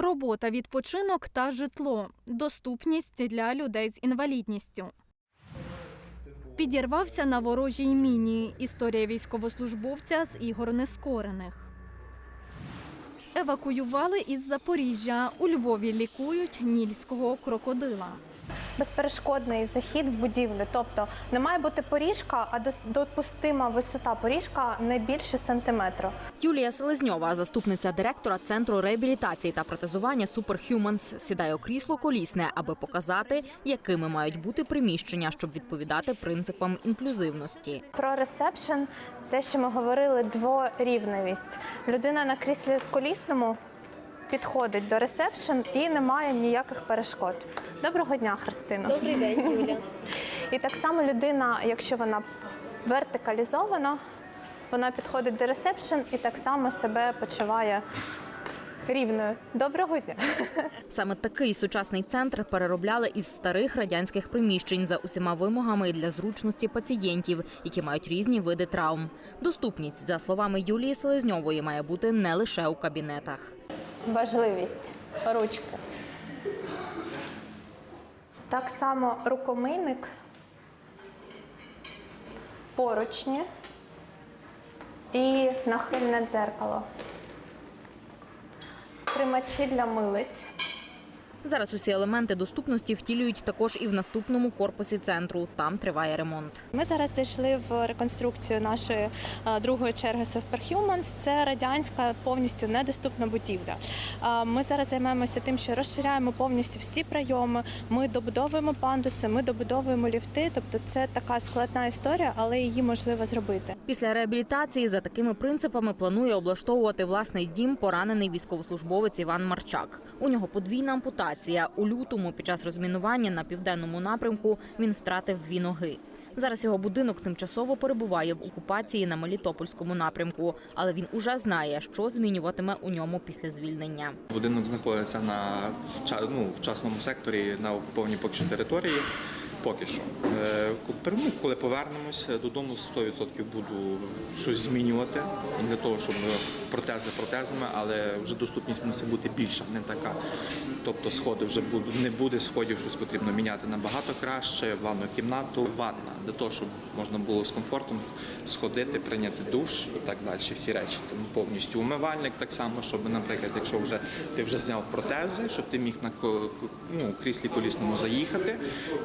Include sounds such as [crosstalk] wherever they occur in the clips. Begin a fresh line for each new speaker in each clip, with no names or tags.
робота, відпочинок та житло, доступність для людей з інвалідністю. Підірвався на ворожій міні. Історія військовослужбовця з ігор нескорених. Евакуювали із Запоріжжя. У Львові лікують нільського крокодила.
Безперешкодний захід в будівлю. Тобто не має бути поріжка, а допустима висота поріжка не більше сантиметру.
Юлія Селезньова, заступниця директора центру реабілітації та протезування Superhumans, сідає у крісло колісне, аби показати, якими мають бути приміщення, щоб відповідати принципам інклюзивності.
Про ресепшн, те, що ми говорили, дворівневість. Людина на кріслі колісному підходить до ресепшн і немає ніяких перешкод. Доброго дня, Христина.
Добрий день, Юля. [laughs]
І так само людина, якщо вона вертикалізована, вона підходить до ресепшн і так само себе почуває рівною. Доброго дня. [laughs]
Саме такий сучасний центр переробляли із старих радянських приміщень за усіма вимогами для зручності пацієнтів, які мають різні види травм. Доступність, за словами Юлії Селезньової, має бути не лише у кабінетах.
Важливість ручки. Так само рукомийник, поручні і нахильне дзеркало. Тримачі для милиць.
Зараз усі елементи доступності втілюють також і в наступному корпусі центру. Там триває ремонт.
Ми зараз зайшли в реконструкцію нашої е, другої черги Superhumans. Це радянська повністю недоступна будівля. Е, Ми зараз займаємося тим, що розширяємо повністю всі прийоми. Ми добудовуємо пандуси, ми добудовуємо ліфти. Тобто це така складна історія, але її можливо зробити.
Після реабілітації за такими принципами планує облаштовувати власний дім поранений військовослужбовець Іван Марчак. У нього подвійна ампутація. У лютому під час розмінування на південному напрямку він втратив дві ноги. Зараз його будинок тимчасово перебуває в окупації на Мелітопольському напрямку, але він уже знає, що змінюватиме у ньому після звільнення.
Будинок знаходиться на ну, в частному секторі на окупованій поки що території. Поки що. Е, Коли повернемось додому, 100% буду щось змінювати для того, щоб протези протезами, але вже доступність мусить бути більша, не така. Тобто сходи вже будуть, не буде сходів, щось потрібно міняти набагато краще, ванну кімнату, ванна, для того, щоб можна було з комфортом сходити, прийняти душ і так далі. Всі речі. Тому повністю умивальник так само, щоб, наприклад, якщо вже ти вже зняв протези, щоб ти міг на ну, кріслі колісному заїхати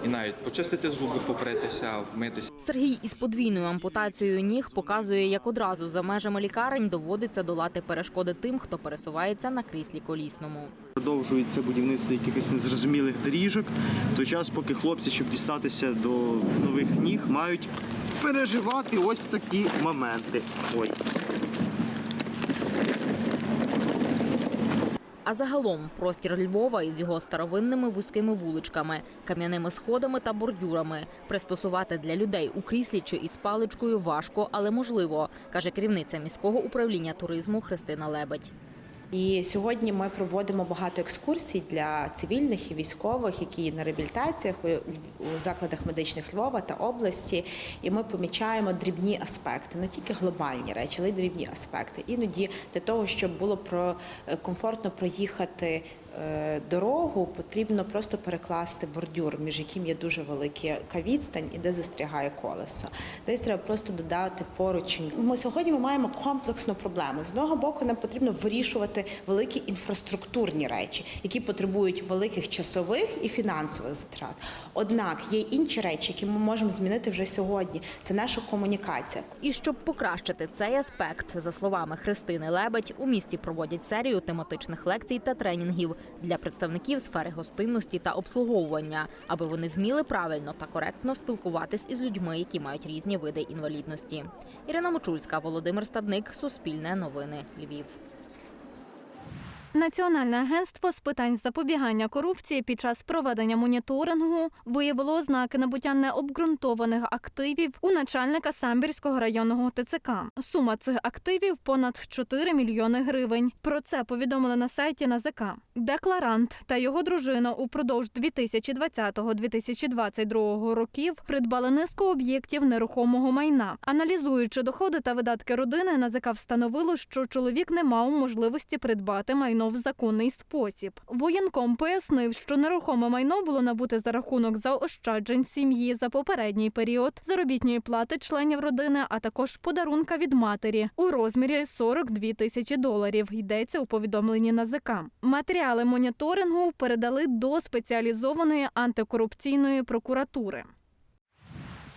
і навіть почистити зуби, попритися, вмитися.
Сергій із подвійною ампутацією ніг показує, як одразу за межами лікарень доводиться долати перешкоди тим, хто пересувається на кріслі колісному.
Продовжується будівництво якихось незрозумілих доріжок. В той час, поки хлопці, щоб дістатися до нових ніг, мають переживати ось такі моменти. Ой.
А загалом простір Львова із його старовинними вузькими вуличками, кам'яними сходами та бордюрами пристосувати для людей у кріслі чи із паличкою важко, але можливо, каже керівниця міського управління туризму Христина Лебедь.
І сьогодні ми проводимо багато екскурсій для цивільних і військових, які на реабілітаціях у закладах медичних Львова та області. І ми помічаємо дрібні аспекти, не тільки глобальні речі, але й дрібні аспекти. Іноді для того, щоб було про е, комфортно проїхати. Е, Дорогу потрібно просто перекласти бордюр, між яким є дуже велика відстань і де застрягає колесо. Десь треба просто додати поручень. Ми сьогодні ми маємо комплексну проблему. З одного боку, нам потрібно вирішувати великі інфраструктурні речі, які потребують великих часових і фінансових затрат. Однак є інші речі, які ми можемо змінити вже сьогодні. Це наша комунікація.
І щоб покращити цей аспект, за словами Христини Лебедь, у місті проводять серію тематичних лекцій та тренінгів для представників сфери гостинності та обслуговування, аби вони вміли правильно та коректно спілкуватись із людьми, які мають різні види інвалідності. Ірина Мочульська, Володимир Стадник, Суспільне новини, Львів.
Національне агентство з питань запобігання корупції під час проведення моніторингу виявило ознаки набуття необґрунтованих активів у начальника Самбірського районного ТЦК. Сума цих активів понад 4 мільйони гривень. Про це повідомили на сайті НАЗК. Декларант та його дружина упродовж 2020-2022 років придбали низку об'єктів нерухомого майна. Аналізуючи доходи та видатки родини, НАЗК встановило, що чоловік не мав можливості придбати майно майно в законний спосіб. Воєнком пояснив, що нерухоме майно було набуте за рахунок заощаджень сім'ї за попередній період, заробітної плати членів родини, а також подарунка від матері у розмірі 42 тисячі доларів. Йдеться у повідомленні НАЗК. Матеріали моніторингу передали до спеціалізованої антикорупційної прокуратури.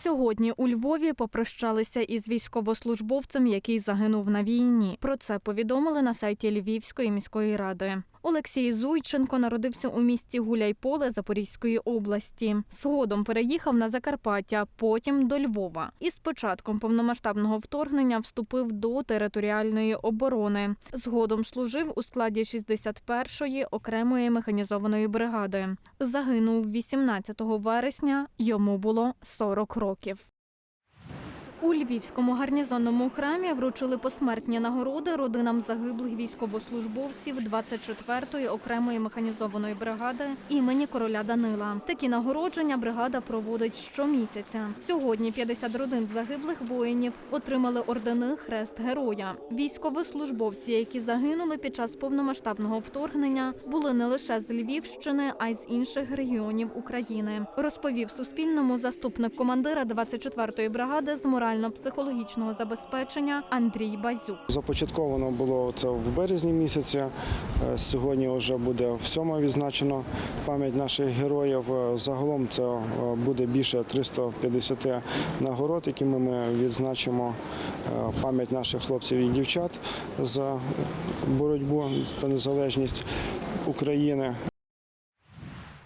Сьогодні у Львові попрощалися із військовослужбовцем, який загинув на війні. Про це повідомили на сайті Львівської міської ради. Олексій Зуйченко народився у місті Гуляйполе Запорізької області. Згодом переїхав на Закарпаття, потім до Львова. І з початком повномасштабного вторгнення вступив до територіальної оборони. Згодом служив у складі 61-ї окремої механізованої бригади. Загинув 18 вересня. Йому було 40 років. У Львівському гарнізонному храмі вручили посмертні нагороди родинам загиблих військовослужбовців 24-ї окремої механізованої бригади імені короля Данила. Такі нагородження бригада проводить щомісяця. Сьогодні 50 родин загиблих воїнів отримали ордени Хрест Героя. Військовослужбовці, які загинули під час повномасштабного вторгнення, були не лише з Львівщини, а й з інших регіонів України. Розповів Суспільному заступник командира 24-ї бригади з морально-психологічного забезпечення Андрій Базюк.
Започатковано було це в березні місяці. Е, Сьогодні вже буде всьома відзначено пам'ять наших героїв. Е, Загалом це е, буде більше 350 нагород, якими ми відзначимо пам'ять наших хлопців і дівчат за боротьбу та незалежність України.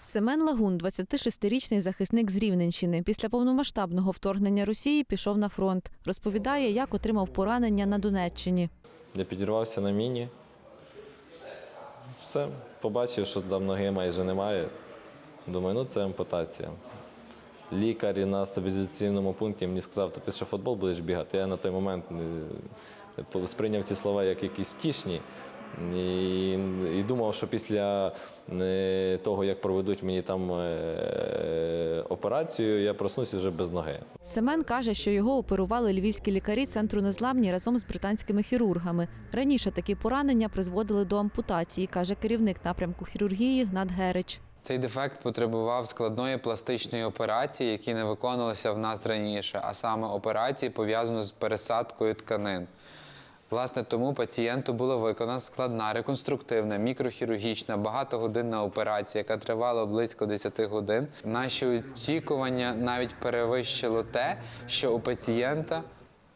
Семен Лагун, 26-річний захисник з Рівненщини. Після повномасштабного вторгнення Росії пішов на фронт. Розповідає, як отримав поранення на Донеччині.
Я підірвався на міні. Все, побачив, що там ноги майже немає. Думаю, ну це ампутація. Лікар на стабілізаційному пункті мені сказав, ти ще футбол будеш бігати. Я на той момент сприйняв ці слова як якісь втішні. І, і думав, що після е, того, як проведуть мені там е, операцію, я проснуся вже без ноги.
Семен каже, що його оперували львівські лікарі центру незламні разом з британськими хірургами. Раніше такі поранення призводили до ампутації, каже керівник напрямку хірургії Гнат Герич.
Цей дефект потребував складної пластичної операції, які не виконувалися в нас раніше, а саме операції пов'язаної з пересадкою тканин. Власне, тому пацієнту була виконана складна реконструктивна мікрохірургічна багатогодинна операція, яка тривала близько 10 годин. Наші очікування навіть перевищило те, що у пацієнта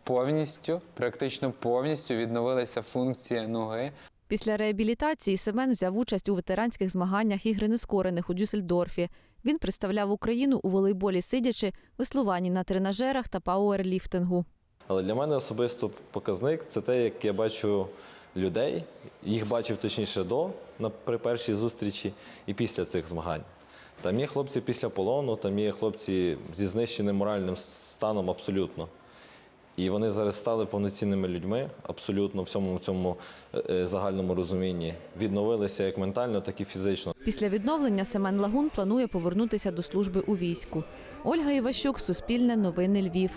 повністю, практично повністю відновилася функція ноги,
Після реабілітації Семен взяв участь у ветеранських змаганнях ігри нескорених у Дюссельдорфі. Він представляв Україну у волейболі сидячи, веслуванні на тренажерах та пауерліфтингу.
Але для мене особисто показник це те, як я бачу людей, їх бачив точніше до на при першій зустрічі і після цих змагань. Там є хлопці після полону, там є хлопці зі знищеним моральним станом абсолютно. І вони зараз стали повноцінними людьми, абсолютно в цьому, в цьому е, е, загальному розумінні. Відновилися як ментально, так і фізично.
Після відновлення Семен Лагун планує повернутися до служби у війську. Ольга Іващук, Суспільне, Новини Львів.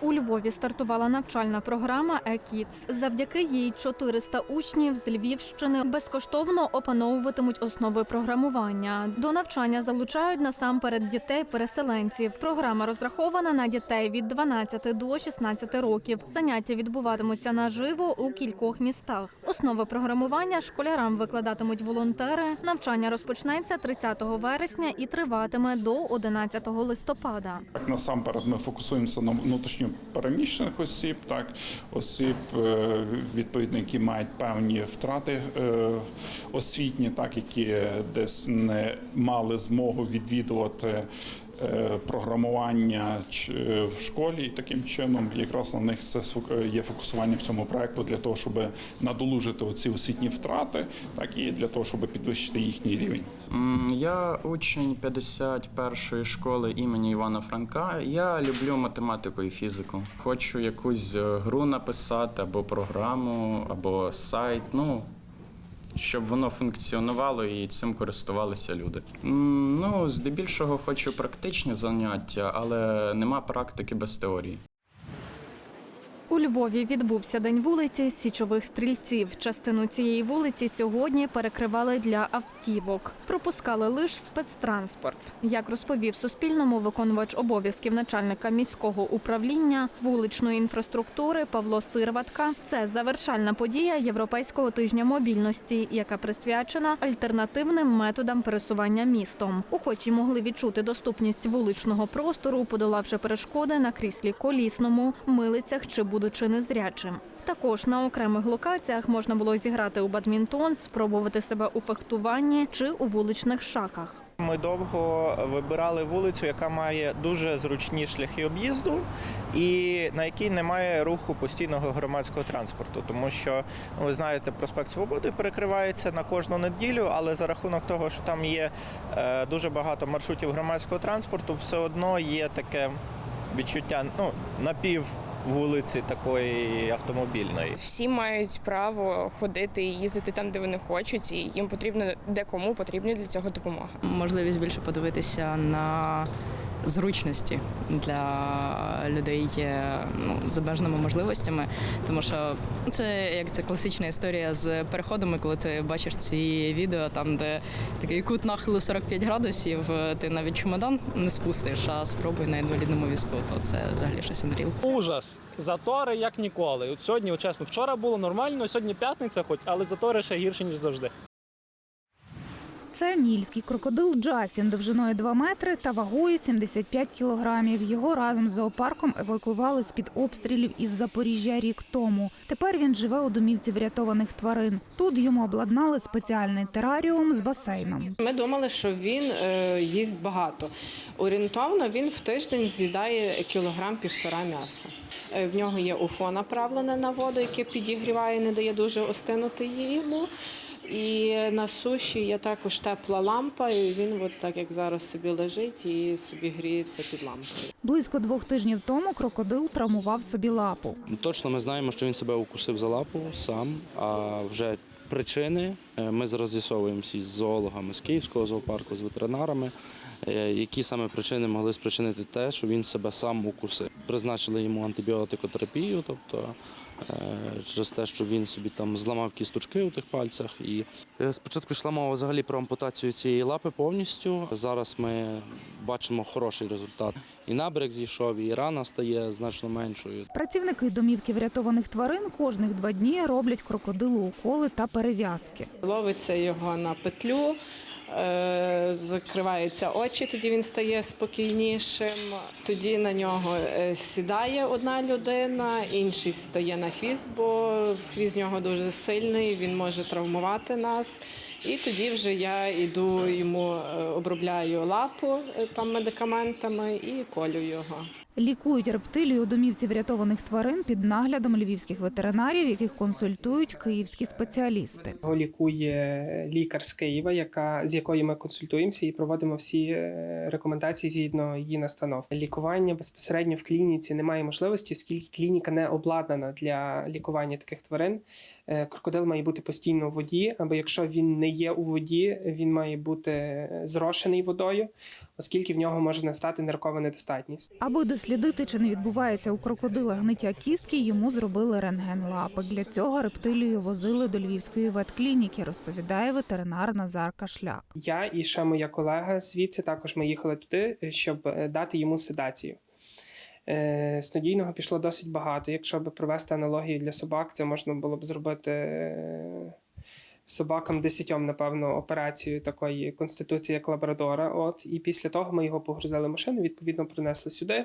У Львові стартувала навчальна програма «Е-Кідс». Завдяки їй 400 учнів з Львівщини безкоштовно опановуватимуть основи програмування. До навчання залучають насамперед дітей-переселенців. Програма розрахована на дітей від 12 до 16 років. Заняття відбуватимуться наживо у кількох містах. Основи програмування школярам викладатимуть волонтери. Навчання розпочнеться 30 вересня і триватиме до 11 листопада.
Насамперед ми фокусуємося на внутрішньо переміщених осіб, так осіб е, відповідно, які мають певні втрати е, освітні, так які десь не мали змогу відвідувати. Е, Програмування е, в школі і таким чином якраз на них це сфок- є фокусування в цьому проекту для того, щоб надолужити оці освітні втрати, так і для того, щоб підвищити їхній рівень.
Я учень 51-ї школи імені Івана Франка. Я люблю математику і фізику. Хочу якусь е, гру написати або програму, або сайт. Ну щоб воно функціонувало і цим користувалися люди. Ну, здебільшого хочу практичні заняття, але нема практики без теорії.
У Львові відбувся день вулиці січових стрільців. Частину цієї вулиці сьогодні перекривали для автівок. Пропускали лише спецтранспорт. Як розповів Суспільному виконувач обов'язків начальника міського управління вуличної інфраструктури Павло Сирватка, це завершальна подія Європейського тижня мобільності, яка присвячена альтернативним методам пересування містом. Охочі могли відчути доступність вуличного простору, подолавши перешкоди на кріслі колісному, милицях чи будучи незрячим. Також на окремих локаціях можна було зіграти у бадмінтон, спробувати себе у фехтуванні чи у вуличних шахах.
Ми довго вибирали вулицю, яка має дуже зручні шляхи об'їзду і на якій немає руху постійного громадського транспорту. Тому що ну, ви знаєте, проспект Свободи перекривається на кожну неділю, але за рахунок того, що там є е, дуже багато маршрутів громадського транспорту, все одно є таке відчуття ну, напів вулиці такої автомобільної.
Всі мають право ходити і їздити там, де вони хочуть, і їм потрібно декому потрібна для цього допомога.
можливість більше подивитися на зручності для людей ну, з обмеженими можливостями, тому що це як це класична історія з переходами, коли ти бачиш ці відео, там де такий кут нахилу 45 градусів, ти навіть чемодан не спустиш, а спробуй на інвалідному візку, то це взагалі щось unreal.
Ужас. Затори як ніколи. От сьогодні, от чесно, вчора було нормально, сьогодні п'ятниця, хоч, але затори ще гірше, ніж завжди.
Це нільський крокодил Джастін довжиною 2 метри та вагою 75 кілограмів. Його разом з зоопарком евакуювали з-під обстрілів із Запоріжжя рік тому. Тепер він живе у домівці врятованих тварин. Тут йому обладнали спеціальний тераріум з басейном.
Ми думали, що він е, їсть багато. Орієнтовно він в тиждень з'їдає кілограм півтора м'яса. Е, в нього є уфо направлене на воду, яке підігріває, не дає дуже остинути їду. І на суші є також тепла лампа, і він от так як зараз собі лежить і собі гріється під лампою.
Близько двох тижнів тому крокодил травмував собі лапу.
Точно ми знаємо, що він себе укусив за лапу сам. А вже причини е, ми зараз з'ясовуємо з зоологами з Київського зоопарку, з ветеринарами, які саме причини могли спричинити те, що він себе сам укусив. Призначили йому антибіотикотерапію, тобто е, через те, що він собі там зламав кісточки у тих пальцях. І е, спочатку йшла мова взагалі про ампутацію цієї лапи повністю. Зараз ми бачимо хороший результат. І наберег зійшов, і рана стає значно меншою.
Працівники домівки врятованих тварин кожних два дні роблять крокодилу уколи та перев'язки.
Ловиться його на петлю, е, закриваються очі, тоді він стає спокійнішим. Тоді на нього е, сідає одна людина, інший стає на хвіст, бо хвіст в нього дуже сильний, він може травмувати нас. І тоді вже я йду йому е, обробляю лапу е, там медикаментами і колю його.
Лікують рептилію у домівці врятованих тварин під наглядом львівських ветеринарів, яких консультують київські спеціалісти.
Його лікує лікар з Києва, яка, з якою ми консультуємося і проводимо всі е, рекомендації згідно її настанов. Лікування безпосередньо в клініці немає можливості, оскільки клініка не обладнана для лікування таких тварин. Е, Крокодил має бути постійно у воді, або якщо він не є у воді, він має бути зрошений водою, оскільки в нього може настати ниркова недостатність.
Аби дослідити, чи не відбувається у крокодила гниття кістки, йому зробили рентген лапи. Для цього рептилію возили до львівської ветклініки, розповідає ветеринар Назар Кашляк.
Я і ще моя колега звідси також ми їхали туди, щоб е, дати йому седацію. Е, Снодійного пішло досить багато. Якщо б провести аналогію для собак, це можна було б зробити е, собакам десятьом, напевно, операцію такої конституції, як лабрадора. От, і після того ми його погрузили машину, відповідно, принесли сюди,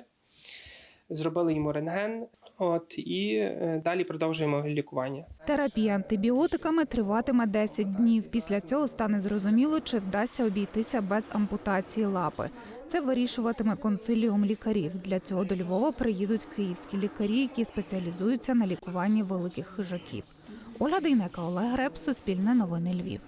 зробили йому рентген, от, і е, далі продовжуємо лікування.
Терапія антибіотиками триватиме 10 днів. Після цього стане зрозуміло, чи вдасться обійтися без ампутації лапи. Це вирішуватиме консиліум лікарів. Для цього до Львова приїдуть київські лікарі, які спеціалізуються на лікуванні великих хижаків. Оля Дейнека, Олег Греб, Суспільне новини Львів.